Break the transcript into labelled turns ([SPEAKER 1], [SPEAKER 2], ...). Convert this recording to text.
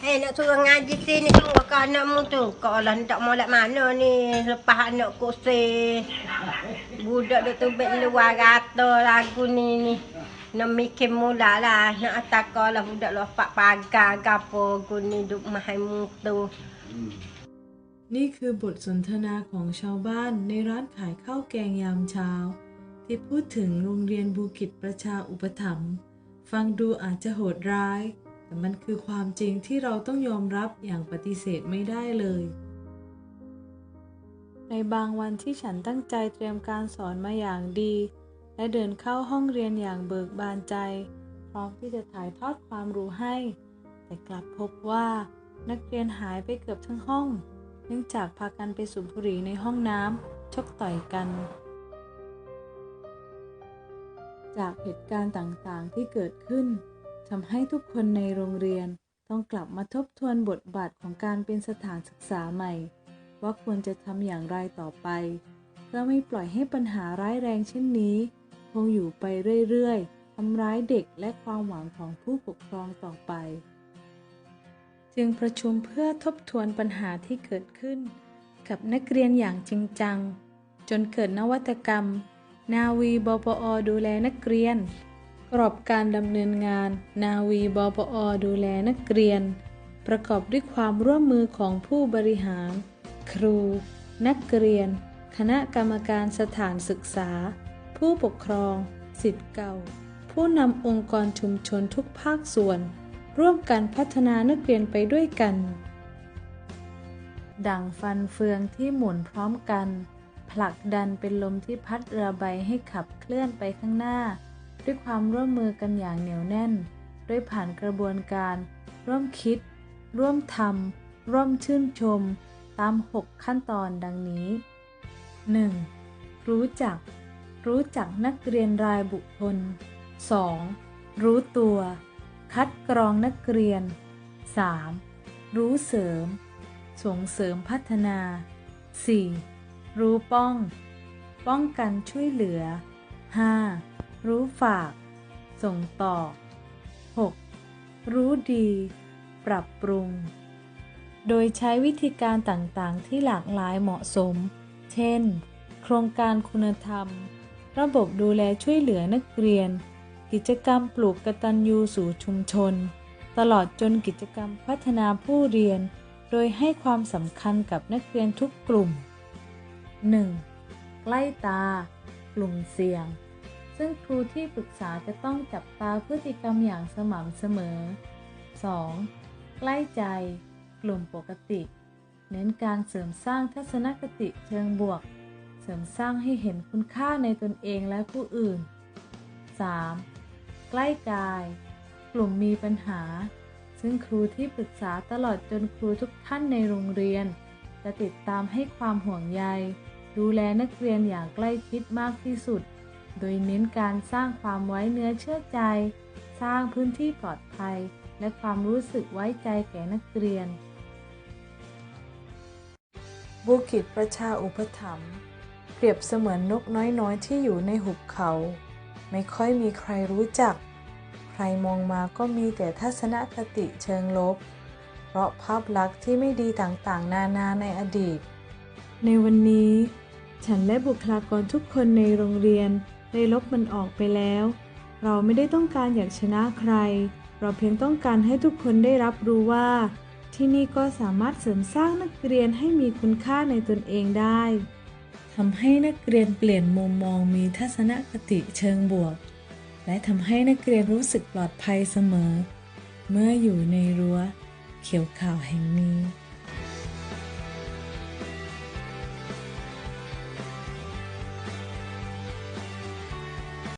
[SPEAKER 1] Eh nak suruh ngaji sini tunggu ke anakmu tu. Kau lah tak mau lak mana ni. Lepas anak kursi. Budak duk tubik luar rata lagu ni ni. Nak mikir mula lah. Nak atak kau lah budak lopak pagar ke apa. Aku ni duk mahal mutu.
[SPEAKER 2] นี่คือบทสนทนาของชาวบ้านในร้านขายข้าวแกงยามเช้า ที่พูดถึงโรงเรียนบูกิจประชาอุปถัมภ์ฟังดูอาจจะโหดร้าย แต่มันคือความจริงที่เราต้องยอมรับอย่างปฏิเสธไม่ได้เลย ในบางวันที่ฉันตั้งใจเตรียมการสอนมาอย่างดี และเดินเข้าห้องเรียนอย่างเบิกบานใจ พร้อมที่จะถ่ายทอดความรู้ให้ แต่กลับพบว่านักเรียนหายไปเกือบทั้งห้อง เนื่องจากพากันไปสูบบุหรี่ในห้องน้ำชกต่อยกัน จากเหตุการณ์ต่างๆที่เกิดขึ้น ทำให้ทุกคนในโรงเรียนต้องกลับมาทบทวนบทบาทของการเป็นสถานศึกษาใหม่ ว่าควรจะทำอย่างไรต่อไปเพื่อไม่ปล่อยให้ปัญหาร้ายแรงเช่นนี้ คงอยู่ไปเรื่อยๆทำร้ายเด็กและความหวังของผู้ปกครองต่อไป จึงประชุมเพื่อทบทวนปัญหาที่เกิดขึ้น กับนักเรียนอย่างจริงจัง จนเกิดนวัตกรรม นาวีบปอดูแลนักเรียน กรอบการดำเนินงาน นาวีบปอดูแลนักเรียน ประกอบด้วยความร่วมมือของผู้บริหาร ครู นักเรียน คณะกรรมการสถานศึกษา ผู้ปกครอง สิทธิ์เก่า ผู้นำองค์กรชุมชนทุกภาคส่วน ร่วมกันพัฒนานักเรียนไปด้วยกัน ดั่งฟันเฟืองที่หมุนพร้อมกัน ผลักดันเป็นลมที่พัดเรือใบให้ขับเคลื่อนไปข้างหน้า ด้วยความร่วมมือกันอย่างเหนียวแน่นด้วยผ่านกระบวนการ ร่วมคิด ร่วมทำร่วมชื่นชม ตาม 6 ขั้นตอนดังนี้ 1. รู้จัก รู้จักนักเรียนรายบุคคล 2. รู้ตัว คัดกรองนักเรียน 3. รู้เสริม ส่งเสริมพัฒนา 4. รู้ป้อง ป้องกันช่วยเหลือ 5. รู้ฝาก ส่งต่อ 6. รู้ดี ปรับปรุง โดยใช้วิธีการต่างๆ ที่หลากหลายเหมาะสม เช่น โครงการคุณธรรม ระบบดูแลช่วยเหลือนักเรียน กิจกรรมปลูกกตัญญูสู่ชุมชน ตลอดจนกิจกรรมพัฒนาผู้เรียน โดยให้ความสำคัญกับนักเรียนทุกกลุ่ม 1. ใกล้ตา กลุ่มเสี่ยง ซึ่งครูที่ปรึกษาจะต้องจับตาพฤติกรรมอย่างสม่ำเสมอ 2. ใกล้ใจ กลุ่มปกติ เน้นการเสริมสร้างทัศนคติเชิงบวก เสริมสร้างให้เห็นคุณค่าในตนเองและผู้อื่น 3. ใกล้กาย กลุ่มมีปัญหา ซึ่งครูที่ปรึกษาตลอดจนครูทุกท่านในโรงเรียน จะติดตามให้ความห่วงใย ดูแลนักเรียนอย่างใกล้ชิดมากที่สุด โดยเน้นการสร้างความไว้เนื้อเชื่อใจ สร้างพื้นที่ปลอดภัย และความรู้สึกไว้ใจแก่นักเรียน บุกิจประชาอุปถัมภ์เปรียบเสมือนนกน้อยๆ ที่อยู่ในหุบเขา ไม่ค่อยมีใครรู้จัก ใครมองมาก็มีแต่ทัศนคติเชิงลบ เพราะภาพลักษณ์ที่ไม่ดีต่างๆ นานาในอดีต ในวันนี้ฉันและบุคลากรทุกคนในโรงเรียน ได้ลบมันออกไปแล้ว เราไม่ได้ต้องการอยากชนะใคร เราเพียงต้องการให้ทุกคนได้รับรู้ว่า ที่นี่ก็สามารถเสริมสร้างนักเรียนให้มีคุณค่าในตนเองได้ทำให้นักเรียนเปลี่ยนมุมมองมีทัศนคติเชิงบวก และทำให้นักเรียนรู้สึกปลอดภัยเสมอ เมื่ออยู่ในรั้วเขียวข่าวแห่งนี้